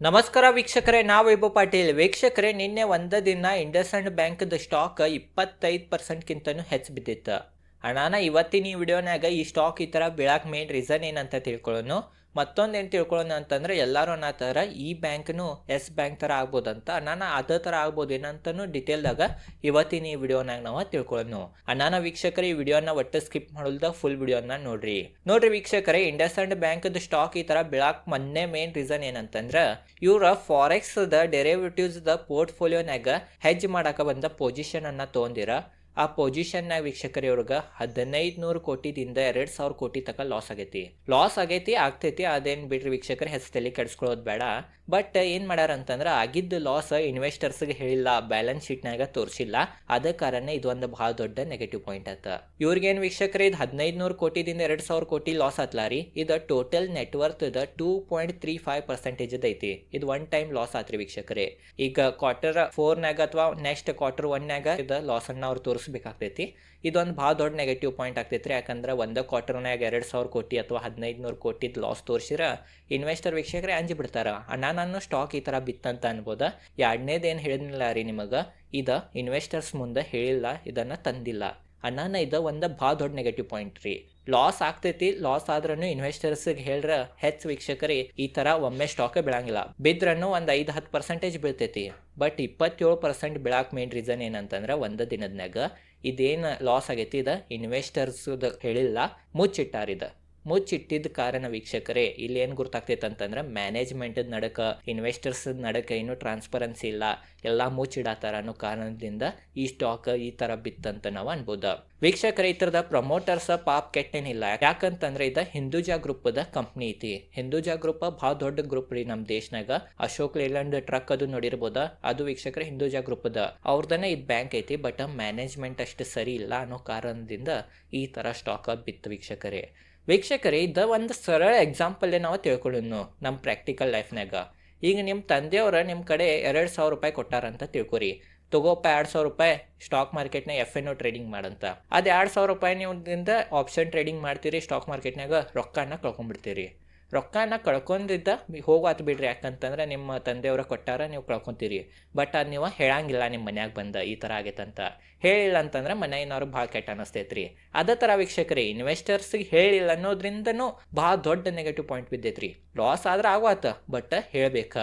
ನಮಸ್ಕಾರ ವೀಕ್ಷಕರೇ, ನಾವು ವೈಭವ್ ಪಾಟೀಲ್. ವೀಕ್ಷಕರೇ, ನಿನ್ನೆ ಒಂದ ದಿನ ಬ್ಯಾಂಕ್ ಬ್ಯಾಂಕ್ದ ಸ್ಟಾಕ್ ಇಪ್ಪತ್ತೈದು ಪರ್ಸೆಂಟ್ಗಿಂತನೂ ಹೆಚ್ಚು ಬಿದ್ದಿತ್ತು. ಅಣ್ಣಾನ, ಇವತ್ತಿನ ಈ ವಿಡಿಯೋನಾಗ ಈ ಸ್ಟಾಕ್ ಈ ಥರ ಬೀಳಕ್ಕೆ ಮೇನ್ ರೀಸನ್ ಏನಂತ ತಿಳ್ಕೊಳ್ಳೋನು ಮತ್ತೊಂದು ಏನು ತಿಳ್ಕೊಳ್ಳೋಣ ಅಂತಂದ್ರೆ ಎಲ್ಲರೂ ಈ ಬ್ಯಾಂಕ್ನು ಎಸ್ ಬ್ಯಾಂಕ್ ಥರ ಆಗ್ಬೋದಂತ. ನಾನು ಅದೇ ಥರ ಆಗ್ಬೋದು. ಏನಂತನೂ ಡಿಟೇಲ್ದಾಗ ಇವತ್ತಿನ ಈ ವಿಡಿಯೋನಾಗ ನಾವು ತಿಳ್ಕೊಳ್ಳೋಣ ಅಣ್ಣಾನ ವೀಕ್ಷಕರ, ಈ ವಿಡಿಯೋನ ಒಟ್ಟು ಸ್ಕಿಪ್ ಮಾಡೋಲ್ದ ಫುಲ್ ವಿಡಿಯೋನ ನೋಡ್ರಿ. ನೋಡ್ರಿ ವೀಕ್ಷಕರೇ ಇಂಡಸ್ಅಂಡ್ ಬ್ಯಾಂಕ್ದ ಸ್ಟಾಕ್ ಈ ಥರ ಬೀಳಾಕ್ ಮೊನ್ನೆ ಮೇನ್ ರೀಸನ್ ಏನಂತಂದ್ರೆ, ಇವ್ರ ಫಾರೆಕ್ಸ್ ದ ಡೆರಿವೇಟಿವ್ಸ್ ದ ಪೋರ್ಟ್ಫೋಲಿಯೋನಾಗ ಹೆಜ್ ಮಾಡಾಕ ಬಂದ ಪೊಸಿಷನ್ ಅನ್ನ ತೊಗೊಂಡಿರ. ಆ ಪೊಸಿಷನ್ನಾಗ ವೀಕ್ಷಕರ ಇವ್ರಿಗೆ ಹದಿನೈದು ನೂರು ಕೋಟಿದಿಂದ ಎರಡು ಸಾವಿರ ಕೋಟಿ ತನಕ ಲಾಸ್ ಆಗೈತಿ. ಲಾಸ್ ಆಗೈತಿ, ಆಗ್ತೈತಿ, ಅದೇನ್ ಬಿಡ್ರಿ ವೀಕ್ಷಕರ, ಹೆಸರಲ್ಲಿ ಕೆಡಿಸ್ಕೊಳ್ಳೋದು ಬೇಡ. ಬಟ್ ಏನ್ ಮಾಡ್ಯಾರ ಅಂತಂದ್ರೆ ಆಗಿದ್ದ ಲಾಸ್ ಇನ್ವೆಸ್ಟರ್ಸ್ಗೆ ಹೇಳಿಲ್ಲ ಬ್ಯಾಲೆನ್ಸ್ ಶೀಟ್ ಶೀಟ್ನಾಗ ತೋರಿಸಿಲ್ಲ. ಅದ ಕಾರಣ ಇದೊಂದು ಬಹಳ ದೊಡ್ಡ ನೆಗೆಟಿವ್ ಪಾಯಿಂಟ್ ಆತ. ಇವ್ರಿಗೇನು ವೀಕ್ಷಕರೇ, ಇದು ಹದಿನೈದು ನೂರು ಕೋಟಿದಿಂದ ಎರಡು ಸಾವಿರ ಕೋಟಿ ಲಾಸ್ ಆತ್ಲಾರಿ. ಇದು ಟೋಟಲ್ ನೆಟ್ವರ್ತ್ ಇದ two point three five percentage ಐತಿ. ಇದು ಒನ್ ಟೈಮ್ ಲಾಸ್ ಆತ್ರಿ ವೀಕ್ಷಕರೇ. ಈಗ ಕ್ವಾರ್ಟರ್ ಫೋರ್ನಾಗ ಅಥವಾ ನೆಕ್ಸ್ಟ್ ಕ್ವಾರ್ಟರ್ ಒನ್ನಾಗ ಇದು ಲಾಸ್ ಅನ್ನ ಅವ್ರು ತೋರಿಸ್ಬೇಕಾಗ್ತೈತಿ ಇದೊಂದು ಭಾಳ ದೊಡ್ಡ ನೆಗೆಟಿವ್ ಪಾಯಿಂಟ್ ಆಗ್ತೈತಿ ರೀ ಯಾಕಂದ್ರೆ ಒಂದೇ ಕ್ವಾರ್ಟರ್ನಾಗ ಎರಡು ಸಾವಿರ ಕೋಟಿ ಅಥವಾ ಹದಿನೈದು ನೂರು ಕೋಟಿದ್ ಲಾಸ್ ತೋರಿಸಿರ ಇನ್ವೆಸ್ಟರ್ ವೀಕ್ಷಕರೇ ಅಂಜಿ ಬಿಡ್ತಾರ. ಅಣ್ಣ, ನಾನು ಸ್ಟಾಕ್ ಈ ಥರ ಬಿತ್ತಂತ ಅನ್ಬೋದ. ಎರಡನೇದು ಏನು ಹೇಳಿದ್ನಿಲ್ಲ ರೀ ನಿಮಗೆ? ಇದು ಇನ್ವೆಸ್ಟರ್ಸ್ ಮುಂದೆ ಹೇಳಿಲ್ಲ, ಇದನ್ನು ತಂದಿಲ್ಲ. ಅಣ್ಣನ ಇದು ಒಂದು ಭಾಳ ದೊಡ್ಡ ನೆಗೆಟಿವ್ ಪಾಯಿಂಟ್ ರೀ. ಲಾಸ್ ಆಗ್ತೈತಿ ಲಾಸ್ ಆದ್ರೂ ಇನ್ವೆಸ್ಟರ್ಸ್ಗೆ ಹೇಳ್ರ, ಹೆಚ್ಚು ವೀಕ್ಷಕರಿ, ಈ ತರ ಒಮ್ಮೆ ಸ್ಟಾಕ್ ಬೀಳಂಗಿಲ್ಲ. ಬಿದ್ರನ್ನು ಒಂದ್ ಐದ್ ಹತ್ತು ಪರ್ಸೆಂಟೇಜ್ ಬೀಳ್ತೈತಿ. ಬಟ್ ಇಪ್ಪತ್ತೇಳು ಪರ್ಸೆಂಟ್ ಬೀಳಾಕ್ ಮೇನ್ ರೀಸನ್ ಏನಂತಂದ್ರೆ ಒಂದ ದಿನದ್ನಾಗ ಇದೇನು ಲಾಸ್ ಆಗೈತಿ, ಇದ ಇನ್ವೆಸ್ಟರ್ಸ್ ಹೇಳಿಲ್ಲ ಮುಚ್ಚಿಟ್ಟಾರಿದ ಮುಚ್ಚಿಟ್ಟಿದ್ದ ಕಾರಣ ವೀಕ್ಷಕರೇ, ಇಲ್ಲಿ ಏನು ಗೊತ್ತಾಗ್ತೈತೆ ಅಂತಂದ್ರೆ ಮ್ಯಾನೇಜ್ಮೆಂಟದ ನಡಕ ಇನ್ವೆಸ್ಟರ್ಸ್ ನಡಕ ಏನು ಟ್ರಾನ್ಸ್ಪರೆನ್ಸಿ ಇಲ್ಲ. ಎಲ್ಲ ಮುಚ್ಚಿಡಾತಾರ ಅನ್ನೋ ಕಾರಣದಿಂದ ಈ ಸ್ಟಾಕ್ ಈ ತರ ಬಿತ್ತಂತ ನಾವು ಅನ್ಬೋದು. ವೀಕ್ಷಕರ, ಈ ತರದ ಪ್ರಮೋಟರ್ಸ್ ಪಾಪ್ ಕೆಟ್ಟೇನಿಲ್ಲ. ಯಾಕಂತಂದ್ರೆ ಇದ ಹಿಂದೂಜಾ ಗ್ರೂಪದ ಕಂಪ್ನಿ ಐತಿ. ಹಿಂದೂಜಾ ಗ್ರೂಪ್ ಬಹಳ ದೊಡ್ಡ ಗ್ರೂಪ್ ರೀ ನಮ್ಮ ದೇಶನಾಗ. ಅಶೋಕ್ ಲೇಲ್ಯಾಂಡ್ ಟ್ರಕ್ ಅದು ನೋಡಿರ್ಬೋದ? ಅದು ವೀಕ್ಷಕರ ಹಿಂದೂಜಾ ಗ್ರೂಪದ ಅವ್ರದನ್ನ ಇದು ಬ್ಯಾಂಕ್ ಐತಿ ಬಟ್ ಮ್ಯಾನೇಜ್ಮೆಂಟ್ ಅಷ್ಟು ಸರಿ ಇಲ್ಲ ಅನ್ನೋ ಕಾರಣದಿಂದ ಈ ತರ ಸ್ಟಾಕ್ ಬಿತ್ತು ವೀಕ್ಷಕರೇ. ವೀಕ್ಷಕರೇ, ಇದು ಒಂದು ಸರಳ ಎಕ್ಸಾಂಪಲ್ಲೇ ನಾವು ತಿಳ್ಕೊಳ್ಳೋಣ ನಮ್ಮ ಪ್ರಾಕ್ಟಿಕಲ್ ಲೈಫ್ನಾಗ ಈಗ ನಿಮ್ಮ ತಂದೆಯವರು ನಿಮ್ಮ ಕಡೆ ಎರಡು ಸಾವಿರ ರೂಪಾಯಿ ಕೊಟ್ಟಾರಂತ ತಿಳ್ಕೊರಿ. ತಗೋಪ್ಪ ಎರಡು ಸಾವಿರ ರೂಪಾಯಿ ಸ್ಟಾಕ್ ಮಾರ್ಕೆಟ್ನಾಗ ಎಫ್ ಎನ್ ಟ್ರೇಡಿಂಗ್ ಮಾಡಂತ. ಅದು ಎರಡು ಸಾವಿರ ರೂಪಾಯಿ ನೀವು ಆಪ್ಷನ್ ಟ್ರೇಡಿಂಗ್ ಮಾಡ್ತೀರಿ ಸ್ಟಾಕ್ ಮಾರ್ಕೆಟ್ನಾಗ ರೊಕ್ಕನ ಕಳ್ಕೊಂಡ್ಬಿಡ್ತೀರಿ. ರೊಕ್ಕನ ಕಳ್ಕೊಂಡಿದ್ದ ಹೋಗಾತ್ ಬಿಡ್ರಿ ಯಾಕಂತಂದ್ರೆ ನಿಮ್ಮ ತಂದೆಯವ್ರ ಕೊಟ್ಟಾರ ನೀವು ಕಳ್ಕೊಂತೀರಿ. ಬಟ್ ಅದು ನೀವು ಹೇಳಂಗಿಲ್ಲ ನಿಮ್ಮ ಮನ್ಯಾಗ ಬಂದ ಈ ಥರ ಆಗೈತಂತ. ಹೇಳಿಲ್ಲ ಅಂತಂದ್ರೆ ಮನೆಯವ್ರಿಗೆ ಭಾಳ ಕೆಟ್ಟ ಅನಿಸ್ತೈತ್ರಿ. ಅದೇ ಥರ ವೀಕ್ಷಕರಿ ಇನ್ವೆಸ್ಟರ್ಸ್ಗೆ ಹೇಳಿಲ್ಲ ಅನ್ನೋದ್ರಿಂದನೂ ಭಾಳ ದೊಡ್ಡ ನೆಗೆಟಿವ್ ಪಾಯಿಂಟ್ ಬಿದ್ದೈತ್ರಿ. ಲಾಸ್ ಆದ್ರೆ ಆಗುವತ್ತ ಬಟ್ ಹೇಳ್ಬೇಕ.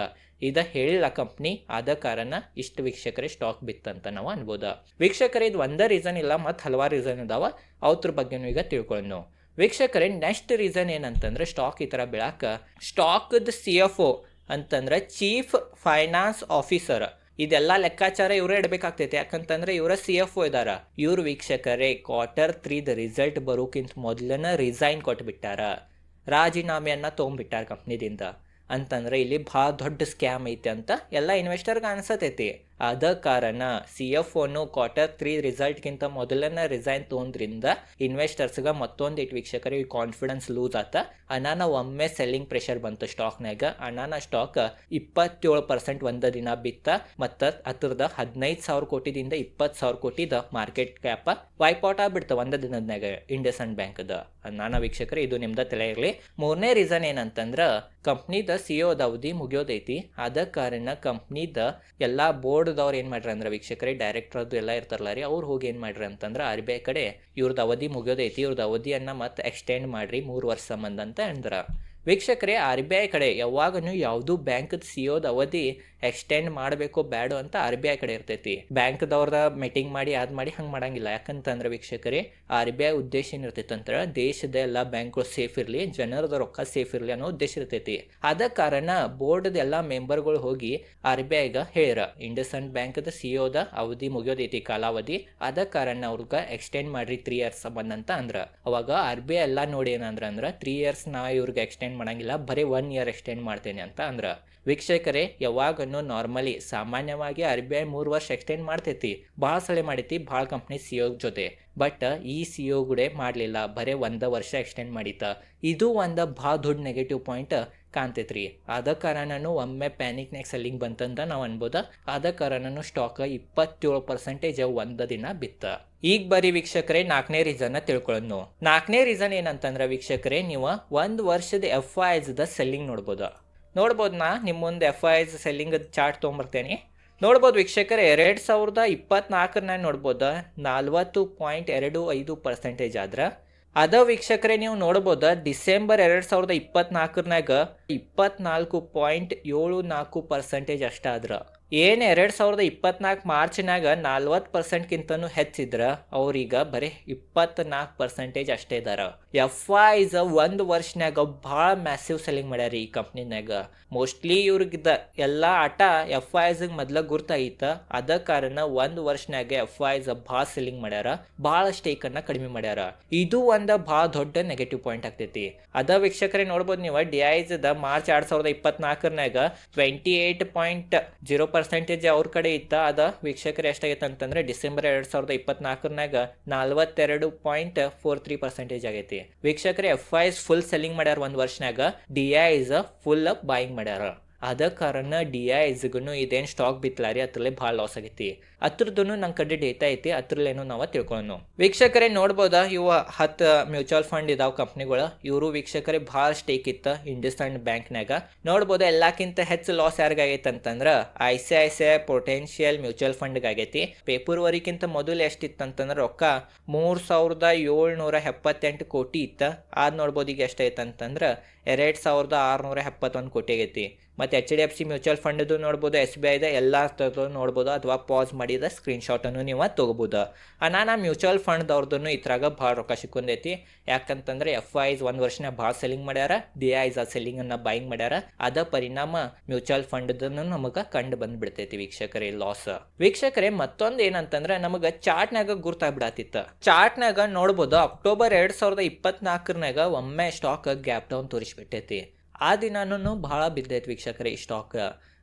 ಇದ ಹೇಳಿಲ್ಲ ಕಂಪ್ನಿ ಆದ ಕಾರಣ ಇಷ್ಟು ವೀಕ್ಷಕರೇ ಸ್ಟಾಕ್ ಬಿತ್ತಂತ ನಾವು ಅನ್ಬೋದು. ವೀಕ್ಷಕರ, ಇದು ಒಂದೇ ರೀಸನ್ ಇಲ್ಲ, ಮತ್ತು ಹಲವಾರು ರೀಸನ್ ಇದಾವ. ಅವ್ರ ಬಗ್ಗೆನೂ ಈಗ ತಿಳ್ಕೊಳ್ಳೋಣ ವೀಕ್ಷಕರೇ ನೆಕ್ಸ್ಟ್ ರೀಸನ್ ಏನಂತಂದ್ರೆ ಸ್ಟಾಕ್ ಈ ಥರ ಬೆಳಕ ಸ್ಟಾಕ್ದ ಸಿ ಎಫ್ ಒ ಅಂತಂದ್ರೆ ಚೀಫ್ ಫೈನಾನ್ಸ್ ಆಫೀಸರ್ ಇದೆಲ್ಲ ಲೆಕ್ಕಾಚಾರ ಇವರೇ ಇಡಬೇಕಾಗ್ತೈತೆ. ಯಾಕಂತಂದ್ರೆ ಇವರ ಸಿ ಎಫ್ ಒ ಇದಾರ. ಇವ್ರ ವೀಕ್ಷಕರೇ ಕ್ವಾರ್ಟರ್ ತ್ರೀದ ರಿಸಲ್ಟ್ ಬರೋಕ್ಕಿಂತ ಮೊದಲನ ರಿಸೈನ್ ಕೊಟ್ಬಿಟ್ಟಾರ. ರಾಜೀನಾಮೆಯನ್ನು ತೊಗೊಂಬಿಟ್ಟಾರ ಕಂಪ್ನಿದಿಂದ ಅಂತಂದ್ರೆ ಇಲ್ಲಿ ಭಾಳ ದೊಡ್ಡ ಸ್ಕ್ಯಾಮ್ ಐತೆ ಅಂತ ಎಲ್ಲ ಇನ್ವೆಸ್ಟರ್ಗೆ ಅನ್ಸತೈತಿ. ಅದ ಕಾರಣ ಸಿ ಎಫ್ ಒನು ಕ್ವಾರ್ಟರ್ ತ್ರೀ ರಿಸಲ್ಟ್ಗಿಂತ ಮೊದಲನೇ ರಿಸೈನ್ ತೊಗೊಂಡ್ರಿಂದ ಇನ್ವೆಸ್ಟರ್ಸ್ಗೆ ಮತ್ತೊಂದು ಇಟ್ ವೀಕ್ಷಕರಿಗೆ ಕಾನ್ಫಿಡೆನ್ಸ್ ಲೂಸ್ ಆತ. ಅನಾನ ಒಮ್ಮೆ ಸೆಲ್ಲಿಂಗ್ ಪ್ರೆಷರ್ ಬಂತು ಸ್ಟಾಕ್ನಾಗ ಅನಾನ ಸ್ಟಾಕ್ ಇಪ್ಪತ್ತೇಳು ಪರ್ಸೆಂಟ್ ಒಂದ ದಿನ ಬಿತ್ತ. ಮತ್ತು ಹತ್ರದ ಹದಿನೈದು ಸಾವಿರ ಕೋಟಿದಿಂದ ಇಪ್ಪತ್ತು ಸಾವಿರ ಕೋಟಿದ ಮಾರ್ಕೆಟ್ ಕ್ಯಾಪ್ ವೈಪೌಟ್ ಆಗ್ಬಿಡ್ತ ಒಂದ ದಿನದಾಗ ಇಂಡಸ್ ಅಂಡ್ ಬ್ಯಾಂಕ್ದ ಅನಾನ ವೀಕ್ಷಕರು, ಇದು ನಿಮ್ದ ತಲೆ ಇರಲಿ ಮೂರನೇ ರೀಸನ್ ಏನಂತಂದ್ರ ಕಂಪ್ನಿದ ಸಿ ಒದ ಅವಧಿ ಮುಗಿಯೋದೈತಿ. ಆದ ಕಾರಣ ಕಂಪ್ನಿದ ಎಲ್ಲಾ ಬೋರ್ಡ್ದವ್ರು ಏನು ಮಾಡ್ರಿ ಅಂದ್ರೆ ವೀಕ್ಷಕರೇ ಡೈರೆಕ್ಟರ್ ಅದು ಎಲ್ಲ ಇರ್ತಾರಲ್ಲ ರೀ, ಅವ್ರು ಹೋಗಿ ಏನು ಮಾಡ್ರಿ ಅಂತಂದ್ರೆ ಆರ್ ಬಿ ಐ ಕಡೆ ಇವ್ರದ್ದು ಅವಧಿ ಮುಗಿಯೋದೈತಿ ಇವ್ರದ್ದು ಅವಧಿಯನ್ನ ಮತ್ತೆ ಎಕ್ಸ್ಟೆಂಡ್ ಮಾಡ್ರಿ ಮೂರು ವರ್ಷ ಸಂಬಂಧ ಅಂತ ಅಂದ್ರೆ. ವೀಕ್ಷಕರೇ ಆರ್ ಬಿ ಐ ಕಡೆ ಯಾವಾಗನು ಯಾವುದು ಬ್ಯಾಂಕದ ಸಿ ಒದ ಅವಧಿ ಎಕ್ಸ್ಟೆಂಡ್ ಮಾಡಬೇಕು, ಬ್ಯಾಡು ಅಂತ ಆರ್ ಬಿ ಐ ಕಡೆ ಇರ್ತೈತಿ. ಬ್ಯಾಂಕ್ದವ್ರದ ಮೀಟಿಂಗ್ ಮಾಡಿ, ಅದು ಮಾಡಿ ಹಂಗೆ ಮಾಡಂಗಿಲ್ಲ. ಯಾಕಂತಂದ್ರೆ ವೀಕ್ಷಕರೇ, ಆರ್ ಬಿ ಐ ಉದ್ದೇಶ ಏನಿರ್ತೈತೆ ಅಂದ್ರೆ ದೇಶದ ಎಲ್ಲ ಬ್ಯಾಂಕ್ಗಳು ಸೇಫ್ ಇರಲಿ, ಜನರದ ರೊಕ್ಕ ಸೇಫ್ ಇರಲಿ ಅನ್ನೋ ಉದ್ದೇಶ ಇರ್ತೈತಿ. ಅದ ಕಾರಣ ಬೋರ್ಡ್ದ ಎಲ್ಲ ಮೆಂಬರ್ಗಳು ಹೋಗಿ ಆರ್ ಬಿ ಐಗ ಹೇಳ್ಯಾರ. ಬ್ಯಾಂಕ್ ಬ್ಯಾಂಕ್ದ ಒದ ಅವಧಿ ಮುಗಿಯೋದೈತಿ, ಕಾಲಾವಧಿ. ಅದ ಕಾರಣ ಅವ್ರಿಗೆ ಎಕ್ಸ್ಟೆಂಡ್ ಮಾಡ್ರಿ ತ್ರೀ ಇಯರ್ಸ್ ಬಂದಂತ ಅಂದ್ರ. ಅವಾಗ ಆರ್ ಬಿ ಐ ಎಲ್ಲ ನೋಡಿ ಏನಂದ್ರ ಅಂದ್ರೆ ತ್ರೀ ಇಯರ್ಸ್ ನಾ ಇವ್ರಿಗೆ ಎಕ್ಸ್ಟೆಂಡ್ ಮಾಡಂಗಿಲ್ಲ, ಬರೀ ಒನ್ ಇಯರ್ ಎಕ್ಸ್ಟೆಂಡ್ ಮಾಡ್ತೇನೆ ಅಂತ ಅಂದ್ರ. ವೀಕ್ಷಕರೇ, ಯಾವಾಗನು ನಾರ್ಮಲಿ ಸಾಮಾನ್ಯವಾಗಿ ಆರ್ ಬಿ ಐ ಮೂರು ವರ್ಷ ಎಕ್ಸ್ಟೆಂಡ್ ಮಾಡ್ತೈತಿ. ಭಾಳ ಸಲ ಮಾಡೈತಿ, ಭಾಳ ಕಂಪ್ನಿ ಸಿ ಒ ಜೊತೆ. ಬಟ್ ಈ ಸಿ ಒ ಕೂಡ ಮಾಡಲಿಲ್ಲ, ಬರೇ ಒಂದು ವರ್ಷ ಎಕ್ಸ್ಟೆಂಡ್ ಮಾಡಿತ್ತ. ಇದು ಒಂದು ಭಾಳ ದೊಡ್ಡ ನೆಗೆಟಿವ್ ಪಾಯಿಂಟ್ ಕಾಣ್ತೈತ್ರಿ. ಆದ ಕಾರಣನು ಒಮ್ಮೆ ಪ್ಯಾನಿಕ್ನಾಗ ಸೆಲ್ಲಿಂಗ್ ಬಂತಂತ ನಾವು ಅನ್ಬೋದು. ಆದ ಕಾರಣನು ಸ್ಟಾಕ್ ಇಪ್ಪತ್ತೇಳು ಪರ್ಸೆಂಟೇಜ್ ಒಂದು ದಿನ ಬಿತ್ತ. ಈಗ ಬರಿ ವೀಕ್ಷಕರೇ, ನಾಲ್ಕನೇ ರೀಸನ್ ತಿಳ್ಕೊಳ್ಳೋದು ನಾಲ್ಕನೇ ರೀಸನ್ ಏನಂತಂದ್ರೆ ವೀಕ್ಷಕರೇ, ನೀವು ಒಂದು ವರ್ಷದ ಎಫ್ ಐ ದ ಸೆಲ್ಲಿಂಗ್ ನೋಡ್ಬೋದು. ನೋಡ್ಬೋದು ನಾ ನಿಮ್ಮ ಮುಂದೆ ಎಫ್ ಐಸ್ ಸೆಲ್ಲಿಂಗ್ ಚಾರ್ಟ್ ತೊಗೊಂಬರ್ತೇನೆ. ನೋಡ್ಬೋದು ವೀಕ್ಷಕರೇ, ಎರಡು ಸಾವಿರದ ಇಪ್ಪತ್ನಾಲ್ಕರನ್ನ ನೋಡ್ಬೋದು? ನಲ್ವತ್ತು ಪಾಯಿಂಟ್ ಎರಡು ಐದು ಪರ್ಸೆಂಟೇಜ್ ಆದ್ರೆ. ಅದ ವೀಕ್ಷಕರೇ, ನೀವು ನೋಡ್ಬೋದು? ಡಿಸೆಂಬರ್ ಎರಡು ಸಾವಿರದ ಇಪ್ಪತ್ನಾಲ್ಕರನಾಗ ಇಪ್ಪತ್ನಾಲ್ಕು ಪಾಯಿಂಟ್ ಏಳು ನಾಲ್ಕು ಪರ್ಸೆಂಟೇಜ್ ಅಷ್ಟಾದ್ರ. ಏನು ಎರಡು ಸಾವಿರದ ಇಪ್ಪತ್ನಾಲ್ಕು ಮಾರ್ಚ್ನಾಗ ನಲ್ವತ್ತು ಪರ್ಸೆಂಟ್ಗಿಂತನೂ ಹೆಚ್ಚಿದ್ರ? ಅವ್ರೀಗ ಬರೀ ಇಪ್ಪತ್ನಾಲ್ಕು ಪರ್ಸೆಂಟೇಜ್ ಅಷ್ಟೇ ಇದಾರ. ಎಫ್ ಐಸ್ ಒಂದು ವರ್ಷನ್ಯಾಗ ಭಾಳ ಮ್ಯಾಸಿವ್ ಸೆಲ್ಲಿಂಗ್ ಮಾಡ್ಯಾರ ಈ ಕಂಪ್ನಿನಾಗ ಮೋಸ್ಟ್ಲಿ ಇವ್ರಿಗಿದ್ದ ಎಲ್ಲ ಆಟ ಎಫ್ ಐಸ್ಗೆ ಮೊದಲ ಗುರ್ತಾಯಿತ ಅದ ಕಾರಣ ಒಂದು ವರ್ಷನ್ಯಾಗ ಎಫ್ ಐಸ್ ಭಾಳ ಸೆಲ್ಲಿಂಗ್ ಮಾಡ್ಯಾರ, ಭಾಳ ಸ್ಟೇಕನ್ನು ಕಡಿಮೆ ಮಾಡ್ಯಾರ. ಇದು ಒಂದು ಭಾಳ ದೊಡ್ಡ ನೆಗೆಟಿವ್ ಪಾಯಿಂಟ್ ಆಗ್ತೈತಿ. ಅದ ವೀಕ್ಷಕರೇ ನೋಡ್ಬೋದು ನೀವು ಡಿ ಐಸ್ದ ಮಾರ್ಚ್ ಎರಡು ಸಾವಿರದ ಇಪ್ಪತ್ನಾಲ್ಕರನಾಗ twenty eight point zero percentage ಅವ್ರ ಕಡೆ ಇತ್ತ, ಅದ ವೀಕ್ಷಕರು ಎಷ್ಟಾಗೈತೆ ಅಂತಂದ್ರೆ ಡಿಸೆಂಬರ್ ಎರಡು ಸಾವಿರದ ಇಪ್ಪತ್ನಾಲ್ಕರನಾಗ ನಲ್ವತ್ತೆರಡು ಪಾಯಿಂಟ್ ಫೋರ್ ತ್ರೀ ಪರ್ಸೆಂಟೇಜ್ ಆಗೈತಿ. ವೀಕ್ಷಕರು ಎಫ್ ಐಸ್ ಫುಲ್ ಸೆಲ್ಲಿಂಗ್ ಮಾಡ್ಯಾರ ಒಂದು ವರ್ಷನಾಗ ಡಿ ಐಸ್ ಫುಲ್ ಬಾಯಿಂಗ್ ಮಾಡ್ಯಾರ. ಅದ ಕಾರಣ ಡಿ ಐಸ್ಗೂ ಇದೇನು ಸ್ಟಾಕ್ ಬಿತ್ತಲಾರಿ ಅದ್ರಲ್ಲೇ ಭಾಳ ಲಾಸ್ ಆಗೈತಿ. ಅದ್ರದ್ದು ನಂಗೆ ಕಡೆ ಡೇಟಾ ಐತಿ, ಅದ್ರಲ್ಲೇನು ನಾವು ತಿಳ್ಕೊಳ್ಳೋಣ ವೀಕ್ಷಕರೇ ನೋಡ್ಬೋದಾ, ಇವ ಹತ್ತು ಮ್ಯೂಚುವಲ್ ಫಂಡ್ ಇದಾವ ಕಂಪ್ನಿಗಳು ಇವರು ವೀಕ್ಷಕರೇ ಭಾಳ ಸ್ಟೇಕ್ ಇತ್ತು ಇಂಡಸ್ಇಂಡ್ ಬ್ಯಾಂಕ್ನಾಗ ನೋಡ್ಬೋದು ಎಲ್ಲಕ್ಕಿಂತ ಹೆಚ್ಚು ಲಾಸ್ ಯಾರಿಗಾಗೈತೆ ಅಂತಂದ್ರೆ I C I C I potential mutual ಫಂಡ್ಗಾಗೈತಿ ಆಗೈತಿ ವರಿಗಿಂತ ಮೊದಲು ಎಷ್ಟಿತ್ತು ಅಂತಂದ್ರೆ ರೊಕ್ಕ ಮೂರು ಸಾವಿರದ ಏಳ್ನೂರ ಎಪ್ಪತ್ತೆಂಟು ಕೋಟಿ ಇತ್ತು. ಅದು ನೋಡ್ಬೋದು ಈಗ ಎಷ್ಟೈತೆ ಅಂತಂದ್ರೆ ಎರಡು ಸಾವಿರದ ಆರುನೂರ ಎಪ್ಪತ್ತೊಂದು ಕೋಟಿ ಆಗೈತಿ. ಮತ್ತು H D F C mutual ಫಂಡ್ದು ನೋಡ್ಬೋದು ಎಸ್ ಬಿ ಐದ ಎಲ್ಲ ಥರದ್ದು ನೋಡ್ಬೋದು, ಅಥವಾ ಪಾಸ್ ಮಾಡಿದ ಸ್ಕ್ರೀನ್ಶಾಟನ್ನು ನೀವು ತೊಗೋಬೋದು. ನಾನು ಮ್ಯೂಚುವಲ್ ಫಂಡ್ದವ್ರದ್ದು ಇದ್ರಾಗ ಭಾಳ ರೊಕ್ಕ ಸಿಕ್ಕೊಂಡೈತಿ. ಯಾಕಂತಂದ್ರೆ ಎಫ್ ಐಸ್ ಒಂದು ವರ್ಷನ ಭಾಳ ಸೆಲ್ಲಿಂಗ್ ಮಾಡ್ಯಾರ ಡಿ ಐಸ್ ಆ ಸೆಲ್ಲಿಂಗನ್ನು ಬೈಂಗ್ ಮಾಡ್ಯಾರ. ಅದ ಪರಿಣಾಮ ಮ್ಯೂಚುವಲ್ ಫಂಡ್ದನ್ನು ನಮಗೆ ಕಂಡು ಬಂದ್ಬಿಡ್ತೈತಿ ವೀಕ್ಷಕರೇ ಲಾಸ್ ವೀಕ್ಷಕರೇ, ಮತ್ತೊಂದು ಏನಂತಂದ್ರೆ ನಮಗೆ ಚಾರ್ಟ್ನಾಗ ಗುರ್ತಾಗ್ಬಿಡತ್ತಿತ್ತು ಚಾರ್ಟ್ನಾಗ ನೋಡ್ಬೋದು ಅಕ್ಟೋಬರ್ ಎರಡು ಸಾವಿರದ ಇಪ್ಪತ್ನಾಲ್ಕರನಾಗ ಒಮ್ಮೆ ಸ್ಟಾಕ್ ಗ್ಯಾಪ್ ಡೌನ್ ತೋರಿಸ್ಬಿಟ್ಟೈತಿ. ಆ ದಿನಾನು ಭಾಳ ಬಿದ್ದೈತೆ ವೀಕ್ಷಕರೇ ಈ ಸ್ಟಾಕ್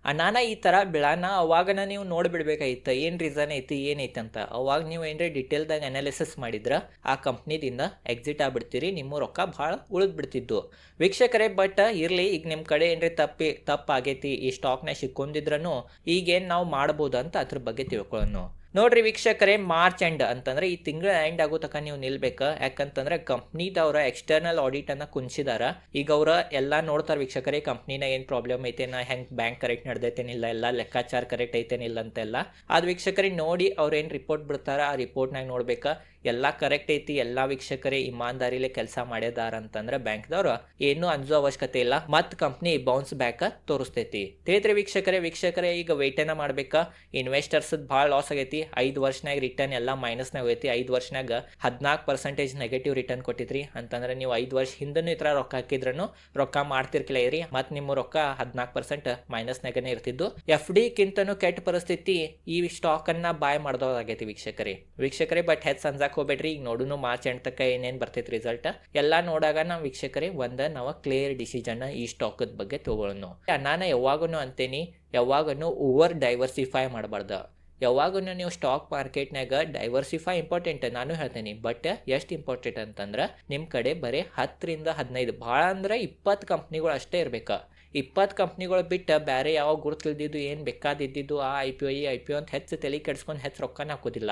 ನಾನ ಈ ಥರ ಬೀಳಾನ ಅವಾಗನ ನೀವು ನೋಡಿಬಿಡ್ಬೇಕಾಗಿತ್ತು, ಏನು ರೀಸನ್ ಐತಿ, ಏನೈತೆ ಅಂತ. ಅವಾಗ ನೀವು ಏನರ ಡಿಟೇಲ್ದಾಗ ಅನಾಲಿಸಿಸ್ ಮಾಡಿದ್ರೆ, ಆ ಕಂಪ್ನಿದಿಂದ ಎಕ್ಸಿಟ್ ಆಗ್ಬಿಡ್ತೀರಿ, ನಿಮ್ಮ ರೊಕ್ಕ ಭಾಳ ಉಳಿದ್ಬಿಡ್ತಿದ್ದು ವೀಕ್ಷಕರೇ ಬಟ್ ಇರಲಿ, ಈಗ ನಿಮ್ಮ ಕಡೆ ಏನ್ರಿ ತಪ್ಪಿ, ತಪ್ಪಾಗೈತಿ, ಈ ಸ್ಟಾಕ್ನ ಸಿಕ್ಕೊಂಡಿದ್ರೂ ಈಗೇನು ನಾವು ಮಾಡ್ಬೋದು ಅಂತ ಅದ್ರ ಬಗ್ಗೆ ತಿಳ್ಕೊಳ್ಳೋಣ ನೋಡ್ರಿ ವೀಕ್ಷಕರೇ ಮಾರ್ಚ್ ಎಂಡ್ ಅಂತಂದ್ರೆ ಈ ತಿಂಗಳ ಎಂಡ್ ಆಗೋ ತನಕ ನೀವು ನಿಲ್ಬೇಕು. ಯಾಕಂತಂದ್ರೆ ಕಂಪ್ನಿದವ್ರ ಎಕ್ಸ್ಟರ್ನಲ್ ಆಡಿಟ್ ಅನ್ನ ಕುಂಚಿದಾರ. ಈಗ ಅವ್ರ ಎಲ್ಲ ನೋಡ್ತಾರೆ ವೀಕ್ಷಕರೇ ಕಂಪ್ನಿನ ಏನು ಪ್ರಾಬ್ಲಮ್ ಐತೆ ನಾ ಹೆಂಗೆ ಬ್ಯಾಂಕ್ ಕರೆಕ್ಟ್ ನಡೆದೈತೇನಿಲ್ಲ, ಎಲ್ಲ ಲೆಕ್ಕಾಚಾರ ಕರೆಕ್ಟ್ ಐತೇನಿಲ್ಲ ಅಂತೆಲ್ಲ. ಅದು ವೀಕ್ಷಕರೇ, ನೋಡಿ ಅವ್ರು ಏನು ರಿಪೋರ್ಟ್ ಬಿಡ್ತಾರ, ಆ ರಿಪೋರ್ಟ್ ನಾಗ ನೋಡ್ಬೇಕ. ಎಲ್ಲ ಕರೆಕ್ಟ್ ಐತಿ, ಎಲ್ಲ ವೀಕ್ಷಕರೇ ಇಮಾನ್ದಾರಿಲೆ ಕೆಲಸ ಮಾಡ್ಯದಾರ ಅಂತಂದ್ರೆ ಬ್ಯಾಂಕ್ದವ್ರು ಏನು ಅಂಜೋ ಅವಶ್ಯಕತೆ ಇಲ್ಲ. ಮತ್ ಕಂಪ್ನಿ ಬೌನ್ಸ್ ಬ್ಯಾಕ್ ತೋರಿಸ್ತೈತಿ. ತಿಳಿದ್ರಿ ವೀಕ್ಷಕರೇ ವೀಕ್ಷಕರೇ, ಈಗ ವೇಟೇನ ಮಾಡ್ಬೇಕಾ? ಇನ್ವೆಸ್ಟರ್ಸ್ ಭಾಳ ಲಾಸ್ ಆಗೈತಿ. ಐದು ವರ್ಷನಾಗ ರಿಟರ್ನ್ ಎಲ್ಲ ಮೈನಸ್ನಾಗ ಹೋಯ್ತಿ, ಐದು ವರ್ಷನಾಗ ಹದಿನಾಲ್ಕು ಪರ್ಸೆಂಟೇಜ್ ನೆಗೆಟಿವ್ ರಿಟರ್ನ್ ಕೊಟ್ಟಿದ್ರಿ. ಅಂತಂದ್ರೆ ನೀವು ಐದು ವರ್ಷ ಹಿಂದನೂ ಈ ಥರ ರೊಕ್ಕ ಹಾಕಿದ್ರೂ ರೊಕ್ಕ ಮಾಡ್ತಿರ್ಕಿಲ್ಲ ಇರಿ. ಮತ್ತು ನಿಮ್ಮ ರೊಕ್ಕ ಹದಿನಾಲ್ಕು ಪರ್ಸೆಂಟ್ ಮೈನಸ್ನಾಗನೇ ಇರ್ತಿದ್ದು. ಎಫ್ ಡಿಕ್ಕಿಂತನೂ ಕೆಟ್ಟ ಪರಿಸ್ಥಿತಿ ಈ ಸ್ಟಾಕ್ ಅನ್ನ ಬಾಯ್ ಮಾಡ್ದೋದಾಗೈತಿ ವೀಕ್ಷಕರಿ. ವೀಕ್ಷಕರೇ ಬಟ್ ಹೆಚ್ಚು ಸಂಜಾಕ್ ಹೋಗ್ಬೇಡ್ರಿ. ಈಗ ನೋಡುನು ಮಾರ್ಚ್ ಎಂಡ್ ತಕ್ಕ ಏನೇನು ಬರ್ತೈತಿ ರಿಸಲ್ಟ್ ಎಲ್ಲ ನೋಡಾಗ ನಾವು ವೀಕ್ಷಕರೇ, ಒಂದ ನಾವು ಕ್ಲಿಯರ್ ಡಿಸಿಷನ್ ಈ ಸ್ಟಾಕದ ಬಗ್ಗೆ ತಗೊಳ್ಳೋಣ ನಾನು ಯಾವಾಗೂ ಅಂತೇನಿ, ಯಾವಾಗನು ಓವರ್ ಡೈವರ್ಸಿಫೈ ಮಾಡಬಾರ್ದು. ಯಾವಾಗೂ ನೀವು ಸ್ಟಾಕ್ ಮಾರ್ಕೆಟ್ನಾಗ ಡೈವರ್ಸಿಫೈ ಇಂಪಾರ್ಟೆಂಟ್ ನಾನು ಹೇಳ್ತೇನೆ. ಬಟ್ ಎಷ್ಟು ಇಂಪಾರ್ಟೆಂಟ್ ಅಂತಂದ್ರೆ ನಿಮ್ಮ ಕಡೆ ಬರೀ ಹತ್ತರಿಂದ ಹದಿನೈದು, ಭಾಳ ಅಂದ್ರೆ ಇಪ್ಪತ್ತು ಕಂಪ್ನಿಗಳು ಅಷ್ಟೇ ಇರಬೇಕು. ಇಪ್ಪತ್ತು ಕಂಪ್ನಿಗಳು ಬಿಟ್ಟು ಬೇರೆ ಯಾವ ಗುರುತಿಲ್ದಿದ್ದು, ಏನು ಬೇಕಾದಿದ್ದು ಆ ಐ ಪಿ ಒ ಈ ಐ ಪಿ ಒ ಅಂತ ಹೆಚ್ಚು ತಲೆ ಕೆಡ್ಸ್ಕೊಂಡು ಹೆಚ್ಚು ರೊಕ್ಕನ ಹಾಕೋದಿಲ್ಲ.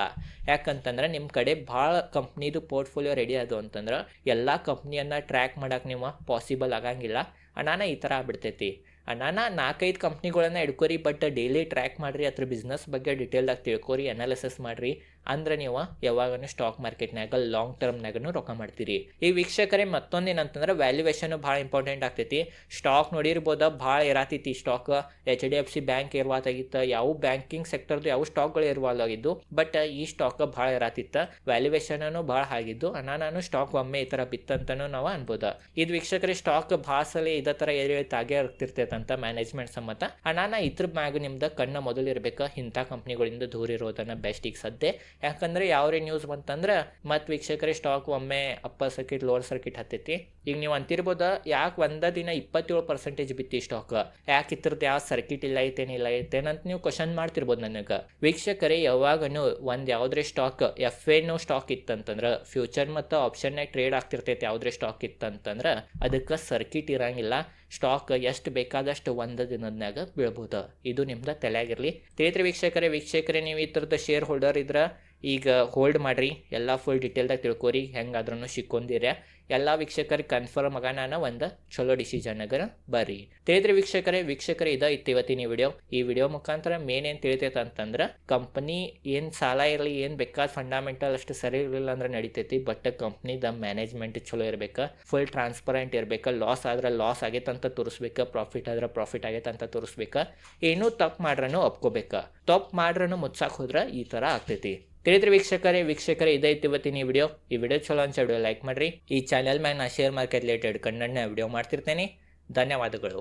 ಯಾಕಂತಂದ್ರೆ ನಿಮ್ಮ ಕಡೆ ಭಾಳ ಕಂಪ್ನಿದು ಪೋರ್ಟ್ಫೋಲಿಯೋ ರೆಡಿ ಅದು ಅಂತಂದ್ರೆ ಎಲ್ಲ ಕಂಪ್ನಿಯನ್ನು ಟ್ರ್ಯಾಕ್ ಮಾಡೋಕೆ ನೀವು ಪಾಸಿಬಲ್ ಆಗಂಗಿಲ್ಲ. ಅಣ್ಣಾನ ಈ ಥರ ಆಗ್ಬಿಡ್ತೈತಿ. ಅಣ್ಣಾನ ನಾಲ್ಕೈದು ಕಂಪ್ನಿಗಳನ್ನ ಹಿಡ್ಕೊರಿ ಬಟ್ ಡೈಲಿ ಟ್ರ್ಯಾಕ್ ಮಾಡಿರಿ, ಅದ್ರ ಬಿಸ್ನೆಸ್ ಬಗ್ಗೆ ಡಿಟೇಲ್ದಾಗ ತಿಳ್ಕೊರಿ ಅನಾಲಿಸಿಸ್ ಮಾಡಿರಿ. ಅಂದ್ರೆ ನೀವು ಯಾವಾಗನು ಸ್ಟಾಕ್ ಮಾರ್ಕೆಟ್ನಾಗ ಲಾಂಗ್ ಟರ್ಮ್ನಾಗೂ ರೊಕ್ಕ ಮಾಡ್ತೀರಿ. ಈ ವೀಕ್ಷಕರೇ, ಮತ್ತೊಂದು ಏನಂತಂದ್ರೆ ವ್ಯಾಲ್ಯೂಯೇಷನ್ ಭಾಳ ಇಂಪಾರ್ಟೆಂಟ್ ಆಗ್ತೈತಿ. ಸ್ಟಾಕ್ ನೋಡಿರ್ಬೋದು, ಭಾಳ ಇರಾತೈತಿ stock H D F C bank ಇರ್ವಾತಾಗಿತ್ತು ಯಾವ ಬ್ಯಾಂಕಿಂಗ್ ಸೆಕ್ಟರ್ದು ಯಾವ ಸ್ಟಾಕ್ಗಳು ಇರ್ವಾಲಾಗಿದ್ದು ಬಟ್ ಈ ಸ್ಟಾಕ್ ಭಾಳ ಇರಾತಿತ್ತು ವ್ಯಾಲ್ಯೂಯೇಷನೂ ಭಾಳ ಆಗಿದ್ದು ನಾನು ಸ್ಟಾಕ್ ಒಮ್ಮೆ ಈ ಥರ ಬಿತ್ತಂತನೂ ನಾವು ಅನ್ಬೋದು. ಇದು ವೀಕ್ಷಕರೇ ಸ್ಟಾಕ್ ಭಾಳ ಸಲ ಇದೇ ಥರ ಏರಿತಾಗೆ ಇರ್ತಿರ್ತೈತಂತ ಮ್ಯಾನೇಜ್ಮೆಂಟ್ ಸಮ್ಮತ. ಅಣ್ಣ ಇದ್ರ ಮ್ಯಾಗ ನಿಮ್ದು ಕಣ್ಣ ಮೊದಲು ಇರಬೇಕು. ಇಂಥ ಕಂಪ್ನಿಗಳಿಂದ ದೂರ ಇರೋದನ್ನ ಬೆಸ್ಟ್ ಈಗ ಸದ್ಯ ಯಾಕಂದ್ರೆ ಯಾವ್ರೇ ನ್ಯೂಸ್ ಬಂತಂದ್ರೆ ಮತ್ತು ವೀಕ್ಷಕರೇ ಸ್ಟಾಕ್ ಒಮ್ಮೆ ಅಪ್ಪರ್ ಸರ್ಕಿಟ್ ಲೋವರ್ ಸರ್ಕಿಟ್ ಹತ್ತೈತಿ. ಈಗ ನೀವು ಅಂತಿರ್ಬೋದ, ಯಾಕೆ ಒಂದ ದಿನ ಇಪ್ಪತ್ತೇಳು ಪರ್ಸೆಂಟೇಜ್ ಬಿತ್ತಿ ಸ್ಟಾಕ್ ಯಾಕೆ ಇದ್ರದ್ದು ಯಾವ ಸರ್ಕಿಟ್ ಇಲ್ಲ ಐತೇನಿಲ್ಲ ಐತೇನಂತ ನೀವು ಕ್ವಶನ್ ಮಾಡ್ತಿರ್ಬೋದು ನನಗೆ. ವೀಕ್ಷಕರೇ, ಯಾವಾಗನು ಒಂದು ಯಾವುದೇ ಸ್ಟಾಕ್ ಎಫ್ ಎನು ಸ್ಟಾಕ್ ಇತ್ತಂತಂದ್ರೆ ಫ್ಯೂಚರ್ ಮತ್ತು ಆಪ್ಷನ್ನಾಗ ಟ್ರೇಡ್ ಆಗ್ತಿರ್ತೈತೆ ಯಾವುದೇ ಸ್ಟಾಕ್ ಇತ್ತಂತಂದ್ರೆ, ಅದಕ್ಕೆ ಸರ್ಕಿಟ್ ಇರಂಗಿಲ್ಲ. ಸ್ಟಾಕ್ ಎಷ್ಟು ಬೇಕಾದಷ್ಟು ಒಂದು ದಿನದ್ನಾಗ ಬೀಳ್ಬೋದು. ಇದು ನಿಮ್ದು ತಲೆಯಾಗಿರಲಿ ತಿಳಿತ್ರಿ ವೀಕ್ಷಕರೇ ವೀಕ್ಷಕರೇ, ನೀವು ಈ ಥರದ ಶೇರ್ ಹೋಲ್ಡರ್ ಇದ್ರೆ ಈಗ ಹೋಲ್ಡ್ ಮಾಡಿರಿ, ಎಲ್ಲ ಫುಲ್ ಡಿಟೇಲ್ದಾಗ ತಿಳ್ಕೊರಿ ಹೆಂಗಾದ್ರೂ ಸಿಕ್ಕೊಂದಿರ ಎಲ್ಲ ವೀಕ್ಷಕರಿಗೆ ಕನ್ಫರ್ಮ್ ಆಗಣ ಒಂದು ಚಲೋ ಡಿಸಿಷನ್ನಾಗರ ಬರ್ರಿ. ತಿಳಿದ್ರಿ ವೀಕ್ಷಕರೇ ವೀಕ್ಷಕರೇ ಇದ ಇತ್ತು ಇವತ್ತಿನ ಈ ವಿಡಿಯೋ ಈ ವಿಡಿಯೋ ಮುಖಾಂತರ ಮೇನ್ ಏನು ತಿಳಿತೈತೆ ಅಂತಂದ್ರೆ ಕಂಪ್ನಿ ಏನು ಸಾಲ ಇರಲಿ, ಏನು ಬೇಕಾದ ಫಂಡಮೆಂಟಲ್ ಅಷ್ಟು ಸರಿ ಇರಲಿಲ್ಲ ಅಂದ್ರೆ ನಡಿತೈತಿ ಬಟ್ ಕಂಪ್ನಿದ ಮ್ಯಾನೇಜ್ಮೆಂಟ್ ಚಲೋ ಇರಬೇಕು ಫುಲ್ ಟ್ರಾನ್ಸ್ಪರೆಂಟ್ ಇರಬೇಕು ಲಾಸ್ ಆದ್ರೆ ಲಾಸ್ ಆಗೈತೆ ಅಂತ ತೋರಿಸ್ಬೇಕು ಪ್ರಾಫಿಟ್ ಆದ್ರೆ ಪ್ರಾಫಿಟ್ ಆಗೈತೆ ಅಂತ ತೋರಿಸ್ಬೇಕು, ಏನೂ ತಪ್ಪು ಮಾಡ್ರೂ ಒಪ್ಕೋಬೇಕು. ತಪ್ಪು ಮಾಡ್ರೂ ಮುಚ್ಚಾಕ್ ಹೋದ್ರೆ ಈ ಥರ ಆಗ್ತೈತಿ. ತಿಳಿದ್ರಿ ವೀಕ್ಷಕರೇ ವೀಕ್ಷಕರೇ ಇದೈತಿ ಇವತ್ತಿನ ಈ ವಿಡಿಯೋ ಈ ವಿಡಿಯೋ ಚಲೋ ಅನ್ಸೋ ವಿಡಿಯೋ ಲೈಕ್ ಮಾಡ್ರಿ. ಈ ಚಾನೆಲ್ ಮ್ಯಾಗ ನಾ ಶೇರ್ ಮಾರ್ಕೆಟ್ ರಿಲೇಟೆಡ್ ಕನ್ನಡನ ವಿಡಿಯೋ ಮಾಡ್ತಿರ್ತೇನೆ. ಧನ್ಯವಾದಗಳು.